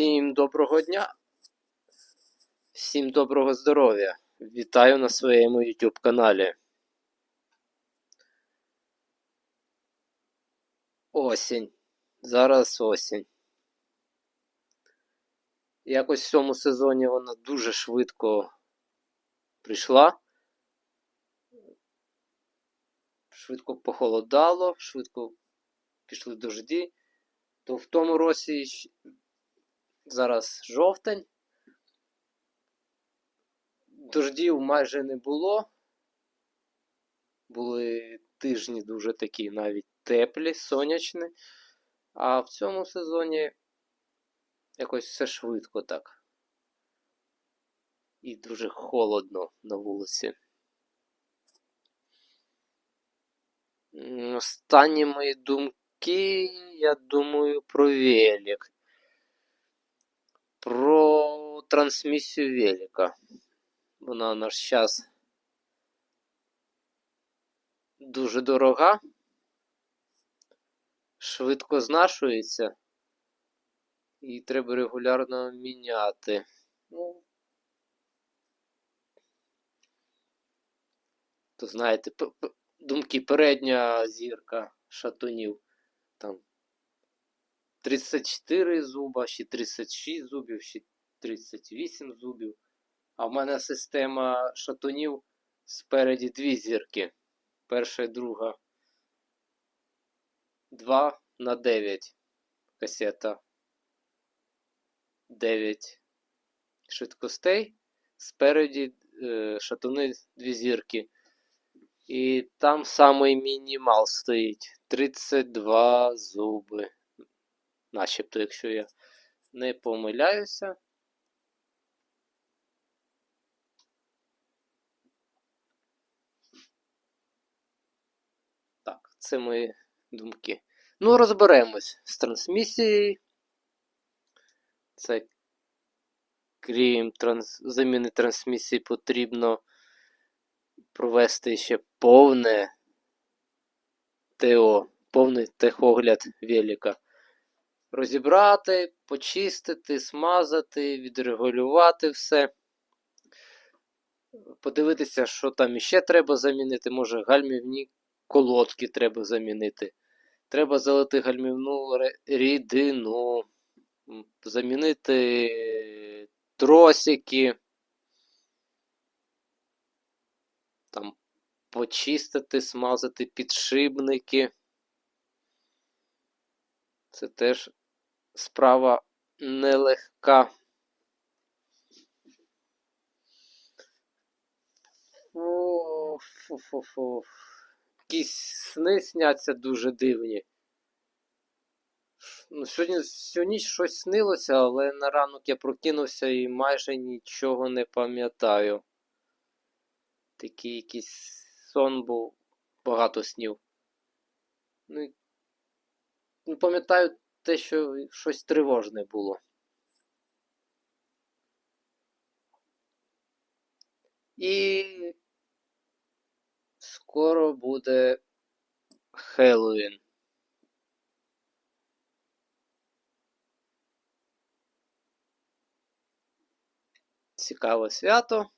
Всім доброго дня. Всім доброго здоров'я. Вітаю на своєму YouTube каналі. Осінь. Зараз осінь. Якось в цьому сезоні вона дуже швидко прийшла. Швидко похолодало, швидко пішли дожді. То в тому році зараз жовтень. Дождів майже не було. Були тижні дуже такі навіть теплі, сонячні. А в цьому сезоні якось все швидко так. І дуже холодно на вулиці. Останні мої думки, я думаю, про велик. Трансмісію велика. Вона у наш час дуже дорога, швидко знашується, і треба регулярно міняти. Ну, то знаєте, думки передня зірка шатунів. Там 34 зуба, ще 36 зубів, ще 38 зубів. А в мене система шатунів спереді дві зірки. Перша і друга. 2 на 9 касета. 9 швидкостей. Спереді е, шатуни дві зірки. І там самий мінімал стоїть 32 зуби. Начебто, якщо я не помиляюся. Так, це мої думки. Ну, розберемось з трансмісією. Це крім транс... заміни трансмісії потрібно провести ще повне ТО, повний техогляд велика. Розібрати, почистити, смазати, відрегулювати все. Подивитися, що там іще треба замінити. Може, гальмівні колодки треба замінити. Треба залити гальмівну рідину, замінити тросики. Там почистити, смазати підшипники. Це теж справа нелегка. Фу, фу, фу, фу. Якісь сни сняться дуже дивні. Ну, сьогодні всю ніч щось снилося, але на ранок я прокинувся і майже нічого не пам'ятаю. Такий якийсь сон був, багато снів. Ну, ну, пам'ятаю те, що щось тривожне було. І скоро буде Хеллоуін. Цікаве свято.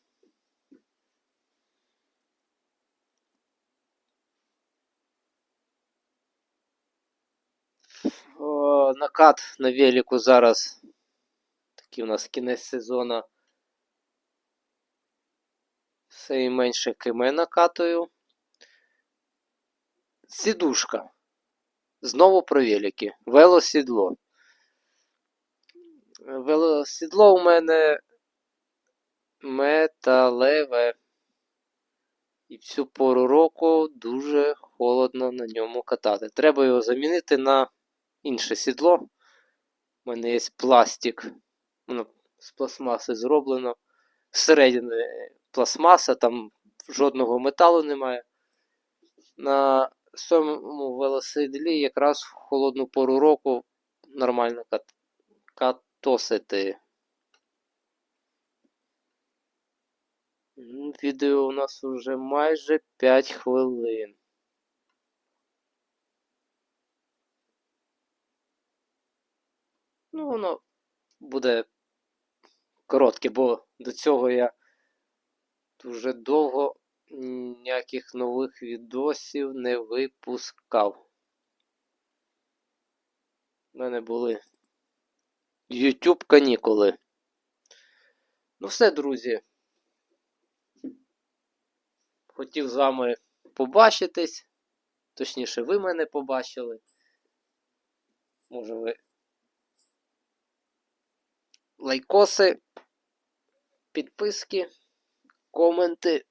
О, накат на велику зараз. Такий у нас кінець сезону. Все і менше км накатую. Сідушка. Знову про велики. Велосідло. Велосідло у мене металеве. І всю пору року дуже холодно на ньому катати. Треба його замінити на інше сідло. У мене є пластик. Воно з пластмаси зроблено. Всередині пластмаса, там жодного металу немає. На цьому велосидлі якраз в холодну пору року нормально кат... катосити. Відео у нас вже майже 5 хвилин. Ну, воно буде коротке, бо до цього я дуже довго ніяких нових відосів не випускав. У мене були YouTube канікули. Ну все, друзі. Хотів з вами побачитись. Точніше, ви мене побачили. Може ви лайкоси, підписки, коменти.